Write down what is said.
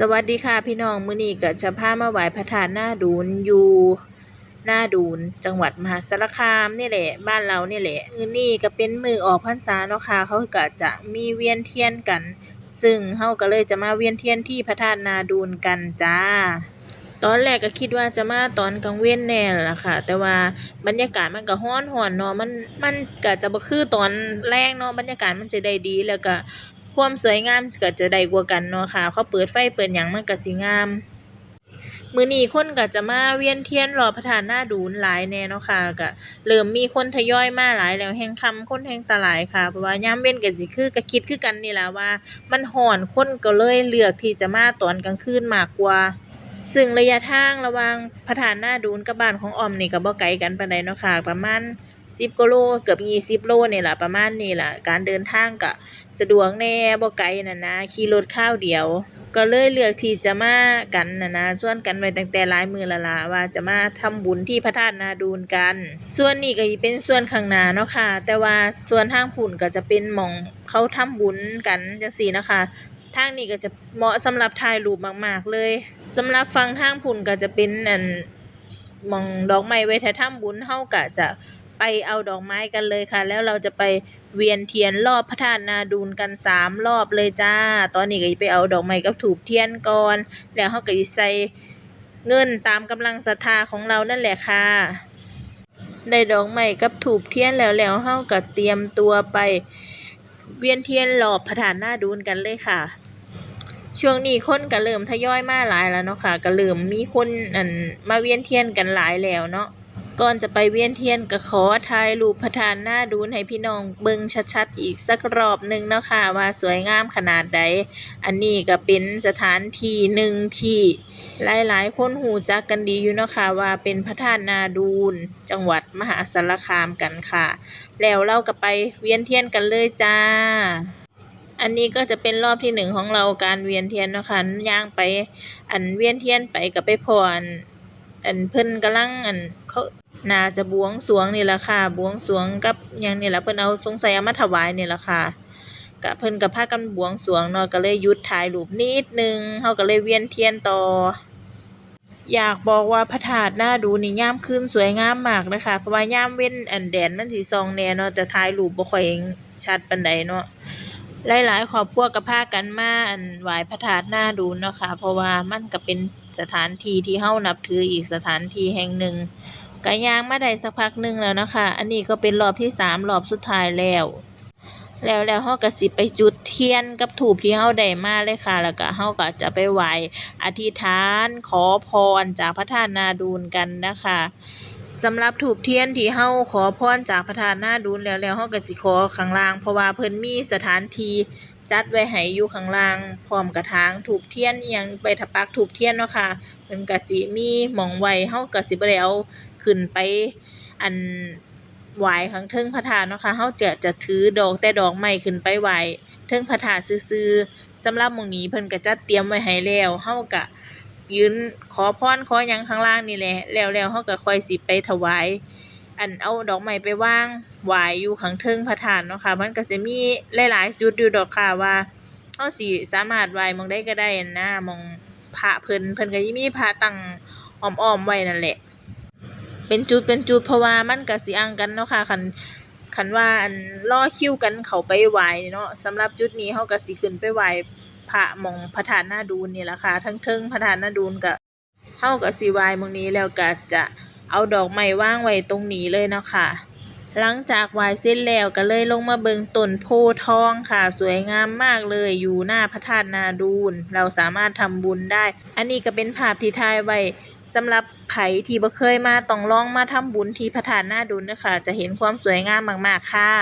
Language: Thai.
สวัสดีค่ะพี่น้องมื้อนี้ก็จะพามาไหว้พระธาตุหน้าดูนอยู่หน้าดูนจังหวัดมหาสารคามนี่แหละ บ้านเรานี่แหละมื้อนี้ก็เป็นมือออกพรรษาเนาะค่ะเขาก็จะมีเวียนเทียนกัน ซึ่งเฮาก็เลยจะมาเวียนเทียนที่พระธาตุนาดูนกันจ้า ตอนแรกก็คิดว่าจะมาตอนกลางเว้นแน่ล่ะค่ะ แต่ว่าบรรยากาศมันก็ร้อนร้อนเนาะมันมันก็จะบ่คือตอนแลงเนาะบรรยากาศมันจะได้ดีแล้วก็ ความสวยงามก็จะได้กว่ากันเนาะค่ะเขาเปิดไฟเปิดหยังมันก็สิงามมื้อนี้คนก็จะมาเวียนเทียนรอพระธาตุนาดูนหลายแน่เนาะค่ะก็เริ่มมีคนทยอยมาหลายแล้วแฮ่งค่ำคนแฮ่งตาหลายค่ะเพราะว่ายามเว้นก็สิคือก็คิดคือกันนี่ล่ะว่า มันร้อนคนก็เลยเลือกที่จะมาตอนกลางคืนมากกว่าซึ่งระยะทางระหว่างพระธาตุนาดูนกับบ้านของออมนี่ก็บ่ไกลกันปานใดเนาะค่ะประมาณ 10กโลเกือบ20โลนี่แหละประมาณนี้ล่ะการเดินทางก็สะดวกแน่บ่ไกลนั่นนะขี่รถคราวเดียว ก็เลยเลือกที่จะมากันน่ะนะชวนกันไว้ตั้งแต่หลายมือล้วล่ะว่าจะมาทำบุญที่พระธาตุนาดูนกัน ส่วนนี้ก็เป็นส่วนข้างหน้าเนาะค่ะ แต่ว่าส่วนทางพุ่นก็จะเป็นหมองเขาทำบุญกันจังซี่นะคะทางนี้ก็จะเหมาะสำหรับถ่ายรูปมาก ๆ เลยสำหรับฝั่งทางพุ่นก็จะเป็นอันมองดอกไม้ไว้ถ้าทำบุญเฮาก็จะ ไปเอาดอกไม้กันเลยค่ะ แล้วเราจะไปเวียนเทียนรอบพระธาตุนาดูนกันสามรอบเลยจ้า ตอนนี้ก็สิไปเอาดอกไม้กับธูปเทียนก่อน แล้วเฮาก็สิใส่เงินตามกำลังศรัทธาของเรานั่นแหละค่ะ ได้ดอกไม้กับธูปเทียนแล้วแล้วเฮาก็เตรียมตัวไปเวียนเทียนรอบพระธาตุนาดูนกันเลยค่ะ ช่วงนี้คนก็เริ่มทยอยมาหลายแล้วเนาะค่ะก็เริ่มมีคนอันมาเวียนเทียนกันหลายแล้วเนาะ ก่อนจะไปเวียนเทียนก็ขอถ่ายรูปพระธาตุนาดูนให้พี่น้องเบิ่งชัดๆอีกสักรอบหนึ่งเนาะค่ะว่าสวยงามขนาดใด อันนี้ก็เป็นสถานที่หนึ่งที่หลายๆ คนหูจักกันดีอยู่เนาะค่ะว่าเป็นพระธาตุนาดูนจังหวัดมหาสารคามกันค่ะ แล้วเราก็ไปเวียนเทียนกันเลยจ้า อันนี้ก็จะเป็นรอบที่หนึ่งของเราการเวียนเทียนเนาะค่ะย่างไป อันเวียนเทียนไปก็ไปพ้อ อันเพิ่นกำลังอันเขาน่าจะบวงสรวงนี่ล่ะค่ะ บวงสรวงกับหยังนี่ล่ะเพิ่นเอาสงสัยเอามาถวายนี่ล่ะค่ะก็เพิ่นก็พากันบวงสรวงเนาะก็เลยหยุดถ่ายรูปนิดนึงเฮาก็เลยเวียนเทียนต่อ อยากบอกว่าพระธาตุน่าดูนี่ยามคืนสวยงามมากเลยค่ะเพราะว่ายามเว้นอันแดดมันสิส่องแหน่เนาะแต่ถ่ายรูปบ่ค่อยชัดปานใดเนาะ หลายๆครอบครัวก็พากันมา อันไหว้พระธาตุนาดูนเนาะค่ะ เพราะว่ามันก็เป็นสถานที่ที่เฮานับถืออีกสถานที่แห่งหนึ่งก็ย่างมาได้สักพักหนึ่งแล้วนะคะอันนี้ก็เป็นรอบที่สามรอบสุดท้ายแล้ว แล้วแล้วเฮาก็สิไปจุดเทียนกับธูปที่เฮาได้มาเลยค่ะ แล้วก็เฮาก็จะไปไหว้อธิษฐานขอพรจากพระธาตุนาดูนกันนะคะ สำหรับธูปเทียนที่เฮาขอพรจากพระธาตุนาดูนแล้วแล้วเฮาก็สิขอข้างล่าง เพราะว่าเพิ่นมีสถานที่จัดไว้ให้อยู่ข้างล่างพร้อมกระถางธูปเทียนอิหยังไปถปักธูปเทียนเนาะค่ะเพิ่นก็สิมีหม้องไว้เฮาก็สิบ่ได้เอาขึ้นไปอันไหว้ข้างเทิงพระธาตุเนาะค่ะเฮาจะจะถือดอกแต่ดอกไม้ขึ้นไปไหว้เทิงพระธาตุซื่อๆสำหรับหม้องนี้เพิ่นก็จัดเตรียมไว้ให้แล้วเฮาก็ ยืนขอพรขอหยังข้างล่างนี่แหละ แล้วแล้วเฮาก็ค่อยสิไปถวาย อันเอาดอกไม้ไปวางไหวอยู่ข้างเทิงพระธาตุเนาะค่ะ มันก็สิมีหลายๆจุดอยู่ดอกค่ะว่าเฮาสิสามารถไหวมองใดก็ได้นนะมองพระเพิ่นเพิ่นก็สิมีพระตั้งอ้อมๆไว้นั่นแหละ เป็นจุดเป็นจุดเพราะว่ามันก็สิอั่งกันเนาะค่ะคันคันว่าอันรอคิวกันเข้าไปไหวเนาะสำหรับจุดนี้เฮาก็สิขึ้นไปไหว พระหม้องพระธาตุนาดูนนี่ล่ะค่ะเทิงพระธาตุนาดูนก็เฮาก็สิไว้หม้องนี้แล้วก็จะเอาดอกไม้วางไว้ตรงนี้เลยเนาะค่ะ หลังจากไหว้เสร็จแล้วก็เลยลงมาเบิ่งต้นโพทองค่ะ สวยงามมากเลยอยู่หน้าพระธาตุนาดูนเราสามารถทำบุญได้ อันนี้ก็เป็นภาพที่ถ่ายไว้สำหรับไผที่บ่เคยมาต้องลองมาทำบุญที่พระธาตุนาดูนเด้อค่ะจะเห็นความสวยงามมาก ๆ ค่ะ